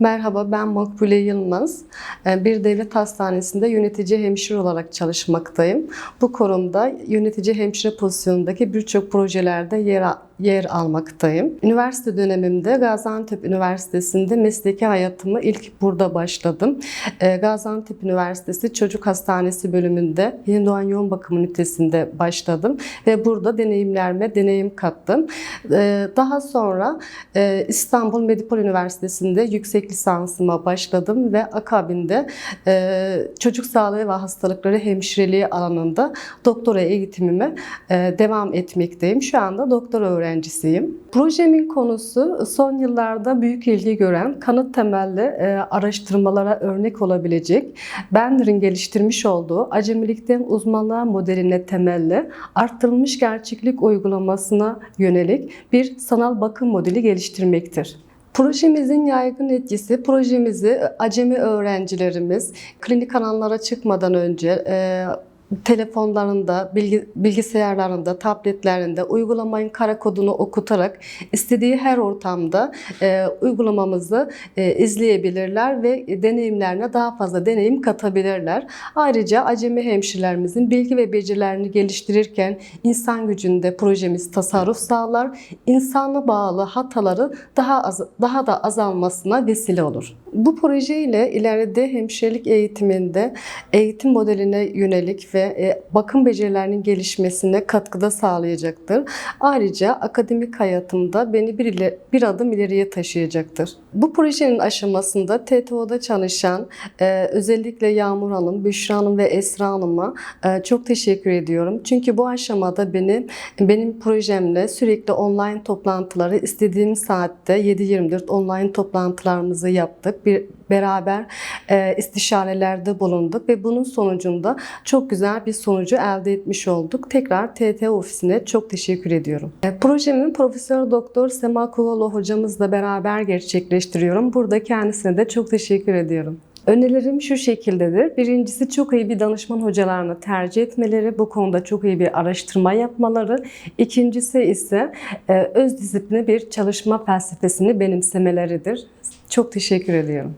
Merhaba, ben Makbule Yılmaz. Ee, Bir devlet hastanesinde yönetici hemşire olarak çalışmaktayım. Bu kurumda yönetici hemşire pozisyonundaki birçok projelerde yer, yer almaktayım. Üniversite dönemimde Gaziantep Üniversitesi'nde mesleki hayatımı ilk burada başladım. Ee, Gaziantep Üniversitesi Çocuk Hastanesi bölümünde yeni doğan yoğun bakım ünitesinde başladım ve burada deneyimlerime deneyim kattım. Ee, Daha sonra e, İstanbul Medipol Üniversitesi'nde yüksek lisansıma başladım ve akabinde e, çocuk sağlığı ve hastalıkları hemşireliği alanında doktora eğitimime e, devam etmekteyim. Şu anda doktora öğrencisiyim. Projemin konusu son yıllarda büyük ilgi gören kanıt temelli e, araştırmalara örnek olabilecek Bender'in geliştirmiş olduğu acemilikten uzmanlığa modeline temelli arttırılmış gerçeklik uygulamasına yönelik bir sanal bakım modeli geliştirmektir. Projemizin yaygın etkisi, projemizi acemi öğrencilerimiz klinik alanlara çıkmadan önce e, telefonlarında, bilgi, bilgisayarlarında, tabletlerinde uygulamanın kara kodunu okutarak istediği her ortamda e, uygulamamızı e, izleyebilirler ve deneyimlerine daha fazla deneyim katabilirler. Ayrıca acemi hemşirelerimizin bilgi ve becerilerini geliştirirken insan gücünde projemiz tasarruf sağlar, insana bağlı hataları daha az, daha da azalmasına vesile olur. Bu proje ile ileride hemşirelik eğitiminde eğitim modeline yönelik ve e, bakım becerilerinin gelişmesine katkıda sağlayacaktır. Ayrıca akademik hayatımda beni bir, ile, bir adım ileriye taşıyacaktır. Bu projenin aşamasında TTO'da çalışan e, özellikle Yağmur Hanım, Büşra Hanım ve Esra Hanım'a e, çok teşekkür ediyorum. Çünkü bu aşamada benim benim projemle sürekli online toplantıları istediğim saatte 7-24 online toplantılarımızı yaptık. Bir beraber e, istişarelerde bulunduk ve bunun sonucunda çok güzel bir sonucu elde etmiş olduk. Tekrar TT ofisine çok teşekkür ediyorum. E, projemi Profesör Doktor Sema Kuvalo hocamızla beraber gerçekleştiriyorum. Burada kendisine de çok teşekkür ediyorum. Önerilerim şu şekildedir. Birincisi çok iyi bir danışman hocalarını tercih etmeleri, bu konuda çok iyi bir araştırma yapmaları. İkincisi ise e, öz disiplini bir çalışma felsefesini benimsemeleridir. Çok teşekkür ediyorum.